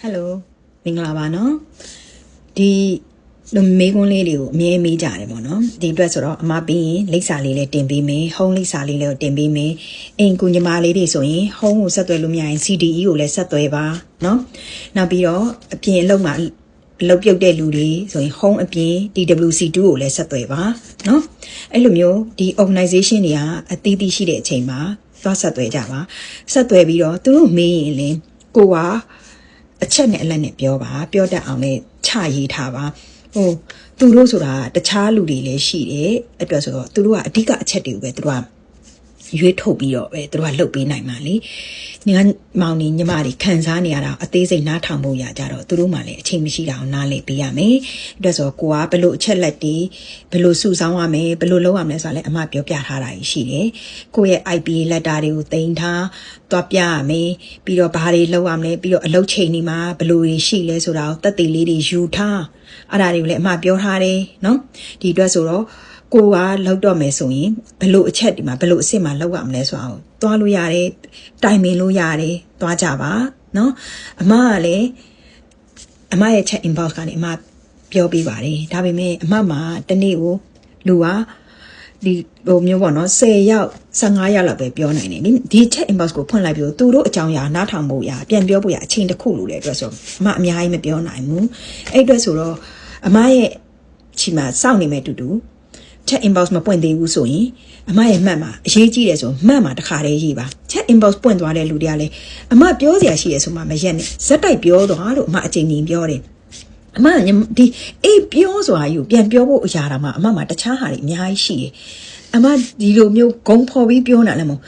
ဟယ်လိုမင်္ဂလာပါနော်ဒီလူမေးခွန်းလေးတွေကိုအမြဲမေးကြတယ်ပေါ့နော်ဒီအတွက်ဆိုတော့အမပြီးရင်လိပ်စာလေးလည်းတင်ပေးမယ်ဟုံးလိပ်စာလေးလည်းတင်ပေးမယ်အိမ်ကူညီမလေးတွေဆိုရင်ဟုံးကိုဆက်သွယ်လို့မရရင် CDE ကိုလည်းဆက်သွယ်ပါနော်နောက်ပြီးတော့အပြင်အလုပ်မှာအလုပ်ပြုတ်တဲ့လူတွေဆိုရင် home အပြင် DWC2 ကိုလည်းဆက်သွယ်ပါเนาะအဲ့လိုမျိုးဒီ organization တွေကအသီးသီးရှိတဲ့အချိန်မှာသွားဆက်သွယ်ကြပါဆက်သွယ်ပြီးတော့သူတို့မေးရင်လေကိုက အချက်နဲ့အလက်နဲ့ပြောပါပြောတတ်အောင်လည်းချရေးထားပါဟိုသူတို့ဆိုတာတခြားလူတွေလည်းရှိတယ်အတွက်ဆိုတော့သူတို့ကအဓိကအချက်တွေကိုပဲသူတို့က ရွေးထုတ်ပြီးတော့ပဲသူတို့ကလှုပ်ပေးနိုင်မှာလေညီကမောင်နေညီမတွေခံစားနေရတာအသေးစိတ်နားထောင်ဖို့ရကြတော့သူတို့မှလည်းအချိန်မရှိတာအောင်နားလည်ပေးရမယ်အတွက်ဆိုကိုကဘလို့အချက်လက်တွေဘလို့စုဆောင်းရမယ်ဘလို့လုပ်ရမလဲဆိုတာလည်းအမပြောပြထားတာရှိတယ်ကိုရဲ့ IP လက်တာတွေကိုတင်ထားသွားပြရမယ်ပြီးတော့ဘာတွေလုပ်ရမလဲပြီးတော့အလုပ်ချိန်တွေမှာဘလို့တွေရှိလဲဆိုတာကိုတက်တည်လေးတွေယူထားအဲ့ဒါတွေကိုလည်းအမပြောထားတယ်နော်ဒီအတွက်ဆိုတော့ ကိုကလောက်တော့မယ်ဆိုရင်ဘလို့အချက်ဒီမှာဘလို့အစ်စ်မှာလောက်ရမလဲဆိုအောင်သွားလို့ရတယ်တိုင်ပင်လို့ရတယ်သွားကြပါနော်အမကလည်းအမရဲ့ chat inbox ကနေအမပြောပြပါတယ်ဒါပေမဲ့အမမှာတနေ့ကိုလူကဒီဟိုမျိုးပေါ့နော်10ယောက်15ယောက်လောက်ပဲပြောနိုင်တယ်ဒီ chat inbox ကိုဖွင့်လိုက်ပြီးတော့သူတို့အကြောင်းအရာနားထောင်ဖို့ရပြန်ပြောဖို့ရအချိန်တစ်ခုလိုတဲ့အတွက်ဆိုအမအများကြီးမပြောနိုင်ဘူးအဲ့အတွက်ဆိုတော့အမရဲ့ချီမှာစောင့်နေမဲ့တူတူ chat inbox မပွင့်သေးဘူးဆိုရင်အမရဲ့မှတ်မှာအရေးကြီးတယ်ဆိုမှတ်မှာတစ်ခါတည်းရေးပါ chat inbox ပွင့်သွားတဲ့လူတွေကလည်းအမပြောစရာရှိတယ်ဆိုမှမရက်နဲ့ဇက်တိုက်ပြောသွားလို့အမအချိန်ကြီးပြောတယ်အမဒီအေးပြောဆိုတာယူပြန်ပြောဖို့အရာတာမှအမမှာတခြားဟာတွေအများကြီးရှိတယ်အမဒီလိုမျိုးဂုံဖော်ပြီးပြောနေတယ်မို့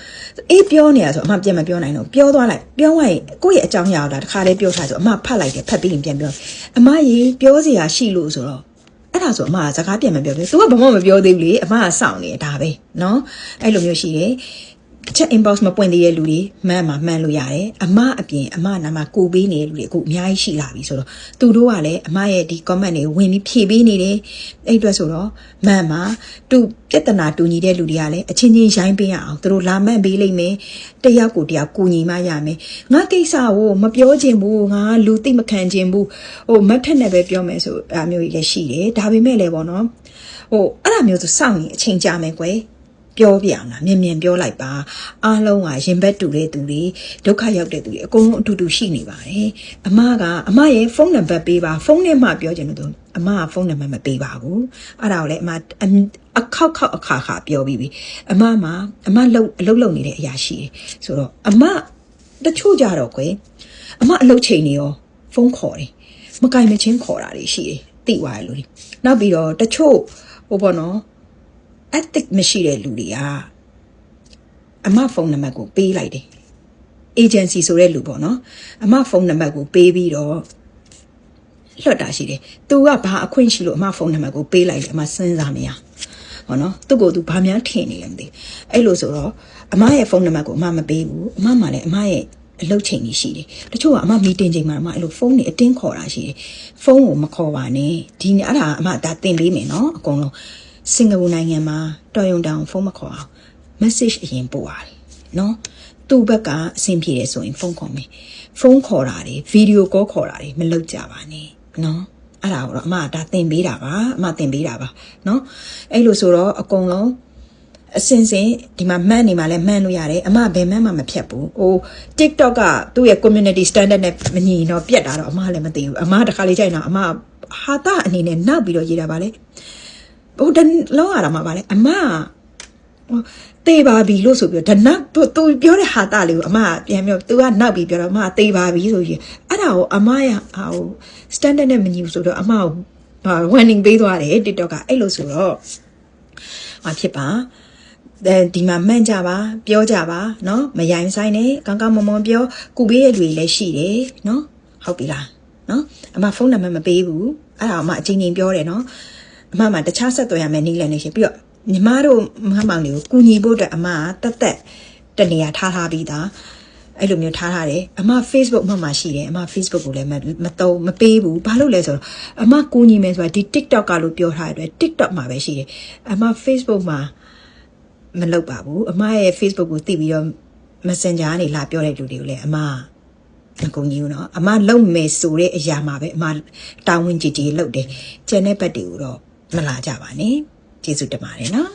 အေးပြောနေရဆိုအမပြန်မပြောနိုင်တော့ပြောသွားလိုက်ပြောသွားရင်ကိုယ့်ရဲ့အကြောင်းအရာလာတခါတည်းပြောထားဆိုအမဖတ်လိုက်တယ်ဖတ်ပြီးရင်ပြန်ပြောအမရေပြောစရာရှိလို့ဆိုတော့ အဲ့ဒါဆိုအမကစကားပြန်မပြောဘူး။ तू ကဘာမှမပြောသေးဘူးလေ။အမကစောင့်နေဒါပဲเนาะအဲ့လိုမျိုးရှိတယ်။ chat inbox မပွင့်သေးတဲ့လူတွေမှန်မှာမှန်လို့ရတယ်။အမအပြင်အမနာမှာကိုပေးနေတဲ့လူတွေအခုအများကြီးရှိလာပြီဆိုတော့သူတို့ကလည်းအမရဲ့ဒီ comment တွေဝင်ပြီးဖြည့်ပေးနေတယ်။အဲ့အတွက်ဆိုတော့မှန်မှာတူပြဿနာတူညီတဲ့လူတွေကလည်းအချင်းချင်းရိုင်းပေးရအောင်သူတို့လာမှန်ပေးလိမ့်မယ်။တယောက်ကိုတယောက်ကူညီမှရမယ်။ငါကိစ္စကိုမပြောချင်ဘူးငါလူသိမခံချင်ဘူး။ဟိုမတ်ထက်နဲ့ပဲပြောမယ်ဆိုအမျိုးကြီးလည်းရှိတယ်။ဒါပေမဲ့လည်းပေါ့နော်။ဟိုအဲ့ဒါမျိုးဆိုစောင့်ရင်အချိန်ကြာမယ်ကွယ်။ ပြောပြအောင်လားမြင်မြင်ပြောလိုက်ပါအားလုံးကရင်ဘက်တူတဲ့သူတွေဒုက္ခရောက်တဲ့သူတွေအကုန်လုံးအတူတူရှိနေပါတယ်အမကအမရဲ့ဖုန်းနံပါတ်ပေးပါဖုန်းနဲ့မှပြောချင်လို့အမကဖုန်းနံပါတ်မပေးပါဘူးအဲ့ဒါကိုလည်းအမအခောက်ခောက်အခါခါပြောပြီးပြီအမမှာအမလှုပ်အလုပ်လုပ်နေတဲ့အရာရှိတယ်ဆိုတော့အမတချို့ကြတော့ကွယ်အမအလုပ်ချိန်နေရောဖုန်းခေါ်တယ်မကင်မချင်းခေါ်တာတွေရှိတယ်သိသွားတယ်လို့နောက်ပြီးတော့တချို့ဟိုပေါ့နော် ethic မရှိတဲ့လူတွေကအမဖုန်းနံပါတ်ကိုပေးလိုက်တယ် agency ဆိုတဲ့လူပေါ့နော်အမဖုန်းနံပါတ်ကိုပေးပြီးတော့လွှတ်တာရှိတယ်။ तू ကဘာအခွင့်ရှိလို့အမဖုန်းနံပါတ်ကိုပေးလိုက်တယ်အမစဉ်းစားမရ။ဟောနော်သူ့ကို तू ဘာများထင်နေလဲမသိ။အဲ့လိုဆိုတော့အမရဲ့ဖုန်းနံပါတ်ကိုအမမပေးဘူး။အမမှလည်းအမရဲ့အလုပ်ချိန်ကြီးရှိတယ်။တချို့ကအမမီတင်ချိန်မှာအမအဲ့လိုဖုန်းတွေအတင်းခေါ်တာရှိတယ်။ဖုန်းကိုမခေါ်ပါနဲ့။ဒီနေ့အဲ့ဒါအမဒါတင်ပေးမယ်နော်အကုန်လုံး။ စင်ကာပူနိုင်ငံမှာတော်ရုံတောင်ဖုန်းမခေါ်အောင် message အရင်ပို့ရတယ်နော်သူ့ဘက်ကအဆင်ပြေတယ်ဆိုရင်ဖုန်းခေါ်မယ်ဖုန်းခေါ်တာတွေဗီဒီယိုကောခေါ်တာတွေမလုပ်ကြပါနဲ့နော်အဲ့ဒါကိုတော့အမဒါသင်ပေးတာပါအမသင်ပေးတာပါနော်အဲ့လိုဆိုတော့အကုန်လုံးအစင်စင်ဒီမှာမှန်နေမှာလဲမှန်လို့ရတယ်အမဘယ်မှမှမဖြတ်ဘူးဟို TikTok ကသူ့ရဲ့ community standard နဲ့မညီတော့ပြက်တာတော့အမလည်းမသိဘူးအမတခါလေးကြိုက်တော့အမဟာတာအနေနဲ့နောက်ပြီးတော့ရေးတာပါလေ ဟိုတလောရတာမှာပါလေအမတေးပါပြီလို့ဆိုပြီးတော့နောက်သူပြောတဲ့ဟာတာလေးကိုအမပြန်ပြောသူကနောက်ပြီးပြောတော့အမတေးပါပြီဆိုရင်အဲ့ဒါကိုအမရဟို standard နဲ့မညီဘူးဆိုတော့အမကို warning ပေးသွားတယ် TikTok ကအဲ့လိုဆိုတော့မဖြစ်ပါဒီမှာမှန်ကြပါပြောကြပါเนาะမယိုင်ဆိုင်နဲ့ကောင်းကောင်းမွန်မွန်ပြောကုပေးရဲ့လူတွေလည်းရှိတယ်เนาะဟုတ်ပြီလားเนาะအမဖုန်းနံပါတ်မပေးဘူးအဲ့ဒါအမအချင်းချင်းပြောတယ်เนาะ အမမတခြားဆက်သွယ်ရမယ်နည်းလမ်းနေရှင်ပြီးတော့ညီမတို့မမောင်တွေကိုကူညီဖို့အတွက်အမကတက်တက်တနေရာထားထားပြီးသားအဲ့လိုမျိုးထားထားတယ်အမ Facebook အမမရှိတယ်အမ Facebook ကိုလည်းမတုံးမပေးဘူးဘာလို့လဲဆိုတော့အမကိုညီမယ်ဆိုတာဒီ TikTok ကလို့ပြောထားတဲ့အတွက် TikTok မှာပဲရှိတယ်အမ Facebook မှာမလုပ်ပါဘူးအမရဲ့ Facebook ကိုတိပြီးတော့ Messenger ကနေလာပြောတဲ့လူတွေကိုလည်းအမအကုန်ကြီးဦးနော်အမလုံမယ်ဆိုတဲ့အရာမှာပဲအမတာဝန်ကြီးကြီးလုပ်တယ်ကျန်တဲ့ဘက်တွေကိုတော့ မလာကြပါနဲ့ကျေးဇူးတင်ပါတယ်နော်